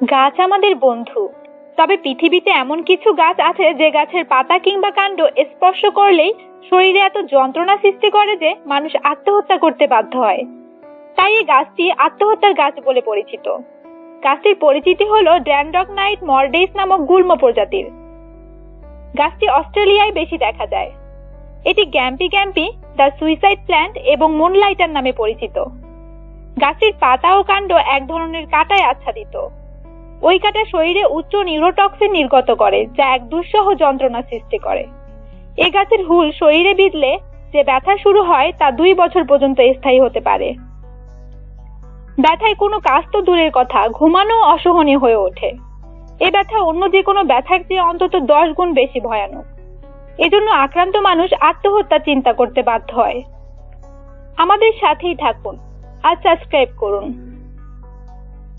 গাছ আমাদের বন্ধু। তবে পৃথিবীতে এমন কিছু গাছ আছে যে গাছের পাতা কিংবা কাণ্ড স্পর্শ করলেই শরীরে এত যন্ত্রণা সৃষ্টি করে যে মানুষ আত্মহত্যা করতে বাধ্য হয়। তাই এই গাছটি আত্মহত্যার গাছ বলে পরিচিত। গাছটির পরিচিতি হল ড্যান্ডক নাইট মরডেইস নামক গুল্ম প্রজাতির। গাছটি অস্ট্রেলিয়ায় বেশি দেখা যায়। এটি gympie gympie, the suicide plant এবং মুনলাইটার নামে পরিচিত। গাছটির পাতা ও কাণ্ড এক ধরনের কাঁটায় আচ্ছাদিত। ওই কাঁটা শরীরে উচ্চ নিউরোটক্সিন নির্গত করে, যা এক দুঃসহ যন্ত্রণা সৃষ্টি করে। এ গাছের হুল শরীরে বিঁধলে যে ব্যথা শুরু হয়, তা দুই বছর পর্যন্ত স্থায়ী হতে পারে। ব্যথায় কোনো কাজ তো দূরের কথা, ঘুমানো অসহনীয় হয়ে ওঠে। এ ব্যথা অন্য যে কোনো ব্যথার চেয়ে অন্তত দশ গুণ বেশি ভয়ানক। এজন্য আক্রান্ত মানুষ আত্মহত্যা চিন্তা করতে বাধ্য হয়। আমাদের সাথেই থাকুন। আর সাবস্ক্রাইব করুন।